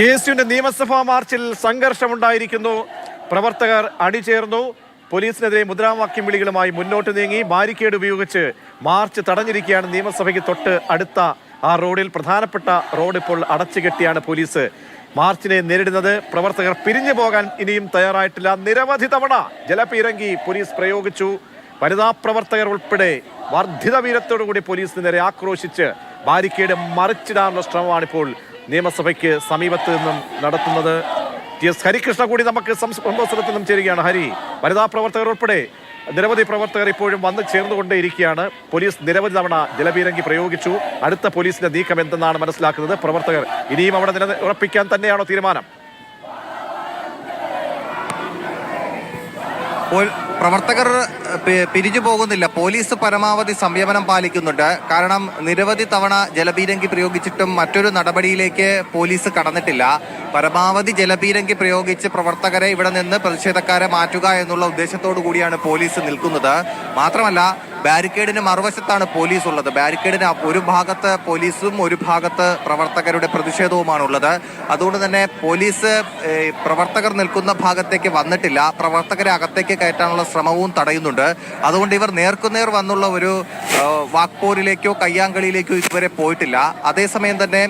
K S യുവിന്റെ നിയമസഭാ മാർച്ചിൽ സംഘർഷമുണ്ടായിരിക്കുന്നു. പ്രവർത്തകർ അണിചേർന്നു. പോലീസിനെതിരെ മുദ്രാവാക്യം വിളികളുമായി മുന്നോട്ട് നീങ്ങി ബാരിക്കേഡ് ഉപയോഗിച്ച് മാർച്ച് തടഞ്ഞിരിക്കുകയാണ് നിയമസഭയ്ക്ക് തൊട്ട് അടുത്ത ആ റോഡിൽ. പ്രധാനപ്പെട്ട റോഡ് ഇപ്പോൾ അടച്ചുകെട്ടിയാണ് പോലീസ് മാർച്ചിനെ നേരിടുന്നത്. പ്രവർത്തകർ പിരിഞ്ഞു പോകാൻ ഇനിയും തയ്യാറായിട്ടില്ല. നിരവധി തവണ ജലപീരങ്കി പോലീസ് പ്രയോഗിച്ചു. വനിതാ പ്രവർത്തകർ ഉൾപ്പെടെ വർദ്ധിത വീരത്തോടുകൂടി പോലീസിന് നേരെ ആക്രോശിച്ച് ബാരിക്കേഡ് മറിച്ചിടാനുള്ള ശ്രമമാണ് ഇപ്പോൾ നിയമസഭയ്ക്ക് സമീപത്ത് നിന്നും നടത്തുന്നത്. ടി എസ് ഹരികൃഷ്ണ കൂടി നമുക്ക് സംസ്- സംഭവ സ്ഥലത്ത് നിന്നും ചേരുകയാണ്. ഹരി വനിതാ പ്രവർത്തകർ ഉൾപ്പെടെ നിരവധി പ്രവർത്തകർ ഇപ്പോഴും വന്ന് ചേർന്നുകൊണ്ടേയിരിക്കുകയാണ്. പോലീസ് നിരവധി തവണ ജലപീരങ്കി പ്രയോഗിച്ചു. അടുത്ത പോലീസിന്റെ നീക്കം എന്തെന്നാണ് മനസ്സിലാക്കുന്നത്. പ്രവർത്തകർ ഇനിയും അവിടെ നില ഉറപ്പിക്കാൻ തന്നെയാണോ തീരുമാനം? പ്രവർത്തകർ പിരിഞ്ഞു പോകുന്നില്ല. പോലീസ് പരമാവധി സംയമനം പാലിക്കുന്നുണ്ട്. കാരണം നിരവധി തവണ ജലപീരങ്കി പ്രയോഗിച്ചിട്ടും മറ്റൊരു നടപടിയിലേക്ക് പോലീസ് കടന്നിട്ടില്ല. പരമാവധി ജലപീരങ്കി പ്രയോഗിച്ച് പ്രവർത്തകരെ ഇവിടെ നിന്ന് പ്രതിഷേധക്കാരെ മാറ്റുക എന്നുള്ള ഉദ്ദേശത്തോടു കൂടിയാണ് പോലീസ് നിൽക്കുന്നത്. മാത്രമല്ല ബാരിക്കേഡിന് മറുവശത്താണ് പോലീസ് ഉള്ളത് ബാരിക്കേഡിന് ഒരു ഭാഗത്ത് പോലീസും ഒരു ഭാഗത്ത് പ്രവർത്തകരുടെ പ്രതിഷേധവുമാണ് ഉള്ളത് അതുകൊണ്ട് തന്നെ പോലീസ് പ്രവർത്തകർ നിൽക്കുന്ന ഭാഗത്തേക്ക് വന്നിട്ടില്ല. പ്രവർത്തകരെ അകത്തേക്ക് കയറ്റാനുള്ള ശ്രമവും തടയുന്നുണ്ട്. അതുകൊണ്ട് ഇവർ നേർക്കുനേർ വന്നുള്ള ഒരു വാക്പോരിലേക്കോ കയ്യാങ്കളിയിലേക്കോ ഇതുവരെ പോയിട്ടില്ല. അതേസമയം തന്നെ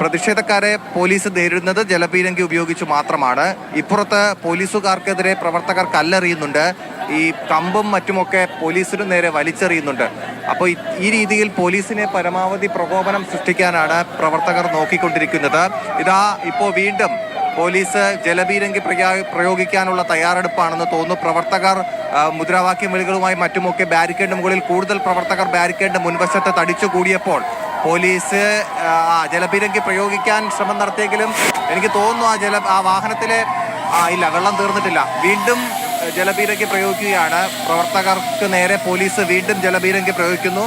പ്രതിഷേധക്കാരെ പോലീസ് നേരിടുന്നത് ജലപീരങ്കി ഉപയോഗിച്ച് മാത്രമാണ്. ഇപ്പുറത്ത് പോലീസുകാർക്കെതിരെ പ്രവർത്തകർ കല്ലെറിയുന്നുണ്ട്. ഈ കമ്പും മറ്റുമൊക്കെ പോലീസിനു നേരെ വലിച്ചെറിയുന്നുണ്ട്. അപ്പോൾ ഈ- രീതിയിൽ പോലീസിനെ പരമാവധി പ്രകോപനം സൃഷ്ടിക്കാനാണ് പ്രവർത്തകർ നോക്കിക്കൊണ്ടിരിക്കുന്നത്. ഇതാ ഇപ്പോൾ വീണ്ടും പോലീസ് ജലപീരങ്കി പ്രയാ- പ്രയോഗിക്കാനുള്ള തയ്യാറെടുപ്പാണെന്ന് തോന്നുന്നു. പ്രവർത്തകർ മുദ്രാവാക്യം വിളികളുമായി മറ്റുമൊക്കെ ബാരിക്കേഡിന് മുകളിൽ കൂടുതൽ പ്രവർത്തകർ ബാരിക്കേഡ് മുൻവശത്ത് തടിച്ചു കൂടിയപ്പോൾ പോലീസ് ആ, ജലപീരങ്കി പ്രയോഗിക്കാൻ ശ്രമം നടത്തിയെങ്കിലും എനിക്ക് തോന്നുന്നു ആ ജല ആ വാഹനത്തിലെ ആ ഇല്ല വെള്ളം തീർന്നിട്ടില്ല. വീണ്ടും ജലപീരങ്കി പ്രയോഗിക്കുകയാണ്. പ്രവർത്തകർക്ക് നേരെ പോലീസ് വീണ്ടും ജലപീരങ്കി പ്രയോഗിക്കുന്നു.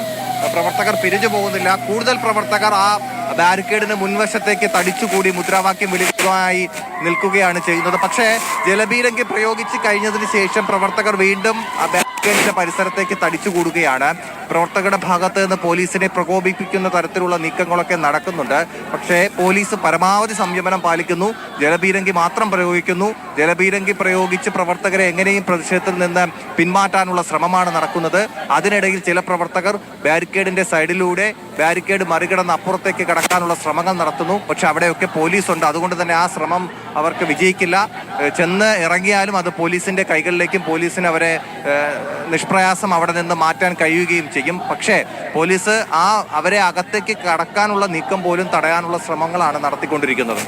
പ്രവർത്തകർ പിരിഞ്ഞു പോകുന്നില്ല. കൂടുതൽ പ്രവർത്തകർ ആ ബാരിക്കേഡിന് മുൻവശത്തേക്ക് തടിച്ചുകൂടി മുദ്രാവാക്യം വിളിക്കുവാനായി നിൽക്കുകയാണ് ചെയ്യുന്നത്. പക്ഷേ ജലപീരങ്കി പ്രയോഗിച്ച് കഴിഞ്ഞതിന് ശേഷം പ്രവർത്തകർ വീണ്ടും ബാരിക്കേഡിന്റെ പരിസരത്തേക്ക് തടിച്ചുകൂടുകയാണ് പ്രവർത്തകരുടെ ഭാഗത്ത് നിന്ന് പോലീസിനെ പ്രകോപിപ്പിക്കുന്ന തരത്തിലുള്ള നീക്കങ്ങളൊക്കെ നടക്കുന്നുണ്ട്. പക്ഷേ പോലീസ് പരമാവധി സംയമനം പാലിക്കുന്നു. ജലപീരങ്കി മാത്രം പ്രയോഗിക്കുന്നു. ജലപീരങ്കി പ്രയോഗിച്ച് പ്രവർത്തകരെ എങ്ങനെയും പ്രതിഷേധത്തിൽ നിന്ന് പിന്മാറ്റാനുള്ള ശ്രമമാണ് നടക്കുന്നത്. അതിനിടയിൽ ചില പ്രവർത്തകർ ബാരിക്കേഡിന്റെ സൈഡിലൂടെ ബാരിക്കേഡ് മറികടന്ന് അപ്പുറത്തേക്ക് കടക്കാനുള്ള ശ്രമങ്ങൾ നടത്തുന്നു. പക്ഷെ അവിടെയൊക്കെ പോലീസ് ഉണ്ട് അതുകൊണ്ട് തന്നെ ആ ശ്രമം അവർക്ക് വിജയിക്കില്ല. ചെന്ന് ഇറങ്ങിയാലും അത് പോലീസിന്റെ കൈകളിലേക്കും പോലീസിന് അവരെ നിഷ്പ്രയാസം അവിടെ നിന്ന് മാറ്റാൻ കഴിയുകയും ചെയ്യും. പക്ഷേ പോലീസ് ആ അവരെ അകത്തേക്ക് കടക്കാനുള്ള നീക്കം പോലും തടയാനുള്ള ശ്രമങ്ങളാണ് നടത്തിക്കൊണ്ടിരിക്കുന്നത്.